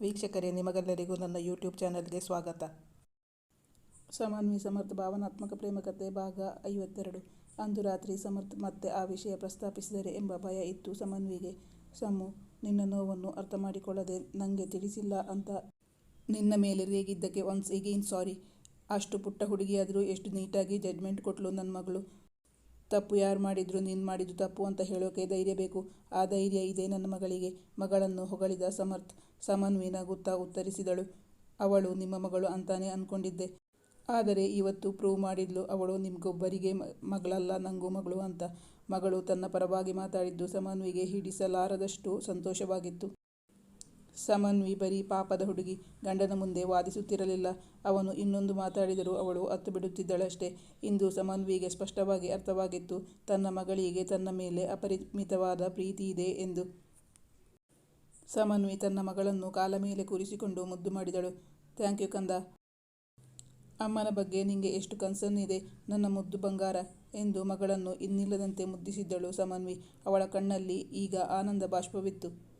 ವೀಕ್ಷಕರೇ, ನಿಮಗೆಲ್ಲರಿಗೂ ನನ್ನ ಯೂಟ್ಯೂಬ್ ಚಾನೆಲ್ಗೆ ಸ್ವಾಗತ. ಸಮನ್ವಿ ಸಮರ್ಥ, ಭಾವನಾತ್ಮಕ ಪ್ರೇಮಕತೆ ಭಾಗ ಐವತ್ತೆರಡು. ಅಂದು ರಾತ್ರಿ ಸಮರ್ಥ್ ಮತ್ತೆ ಆ ವಿಷಯ ಪ್ರಸ್ತಾಪಿಸಿದರೆ ಎಂಬ ಭಯ ಇತ್ತು ಸಮನ್ವಿಗೆ. ಸಮು, ನಿನ್ನ ನೋವನ್ನು ಅರ್ಥ ಮಾಡಿಕೊಳ್ಳದೆ ನನಗೆ ತಿಳಿಸಿಲ್ಲ ಅಂತ. ನಿನ್ನ ಮೇಲೆ ರೇಗಿದ್ದಕ್ಕೆ ಒನ್ಸ್ ಎಗೇನ್ ಸಾರಿ ಅಷ್ಟು ಪುಟ್ಟ ಹುಡುಗಿಯಾದರೂ ಎಷ್ಟು ನೀಟಾಗಿ ಜಡ್ಮೆಂಟ್ ಕೊಟ್ಟಲು ನನ್ನ ಮಗಳು. ತಪ್ಪು ಯಾರು ಮಾಡಿದ್ರು, ನೀನು ಮಾಡಿದ್ದು ತಪ್ಪು ಅಂತ ಹೇಳೋಕೆ ಧೈರ್ಯ ಬೇಕು. ಆ ಧೈರ್ಯ ಇದೆ ನನ್ನ ಮಗಳಿಗೆ. ಮಗಳನ್ನು ಹೊಗಳಿದ ಸಮರ್ಥ್ ಸಮನ್ವಿ ನಗುತ್ತಾ ಉತ್ತರಿಸಿದಳು. ಅವಳು ನಿಮ್ಮ ಮಗಳು ಅಂತಾನೆ ಅಂದ್ಕೊಂಡಿದ್ದೆ ಆದರೆ ಇವತ್ತು ಪ್ರೂವ್ ಮಾಡಿದ್ಲು ಅವಳು ನಿಮ್ಗೊಬ್ಬರಿಗೆ ಮಗಳಲ್ಲ, ನಂಗೂ ಮಗಳು ಅಂತ. ಮಗಳು ತನ್ನ ಪರವಾಗಿ ಮಾತಾಡಿದ್ದು ಸಮನ್ವಿಗೆ ಹಿಡಿಸಲಾರದಷ್ಟು ಸಂತೋಷವಾಗಿತ್ತು. ಸಮನ್ವಿ ಬರೀ ಪಾಪದ ಹುಡುಗಿ ಗಂಡನ ಮುಂದೆ ವಾದಿಸುತ್ತಿರಲಿಲ್ಲ. ಅವನು ಇನ್ನೊಂದು ಮಾತಾಡಿದರೂ ಅವಳು ಅತ್ತು ಬಿಡುತ್ತಿದ್ದಳಷ್ಟೇ. ಇಂದು ಸಮನ್ವಿಗೆ ಸ್ಪಷ್ಟವಾಗಿ ಅರ್ಥವಾಗಿತ್ತು, ತನ್ನ ಮಗಳಿಗೆ ತನ್ನ ಮೇಲೆ ಅಪರಿಮಿತವಾದ ಪ್ರೀತಿ ಇದೆ ಎಂದು. ಸಮನ್ವಿ ತನ್ನ ಮಗಳನ್ನು ಕಾಲ ಮೇಲೆ ಕೂರಿಸಿಕೊಂಡು ಮುದ್ದು ಮಾಡಿದಳು. ಥ್ಯಾಂಕ್ ಯು ಕಂದ. ಅಮ್ಮನ ಬಗ್ಗೆ ನಿಂಗೆ ಎಷ್ಟು ಕನ್ಸರ್ನ್ ಇದೆ ನನ್ನ ಮುದ್ದು ಬಂಗಾರ ಎಂದು ಮಗಳನ್ನು ಇನ್ನಿಲ್ಲದಂತೆ ಮುದ್ದಿಸಿದ್ದಳು ಸಮನ್ವಿ ಅವಳ ಕಣ್ಣಲ್ಲಿ ಈಗ ಆನಂದ ಬಾಷ್ಪವಿತ್ತು.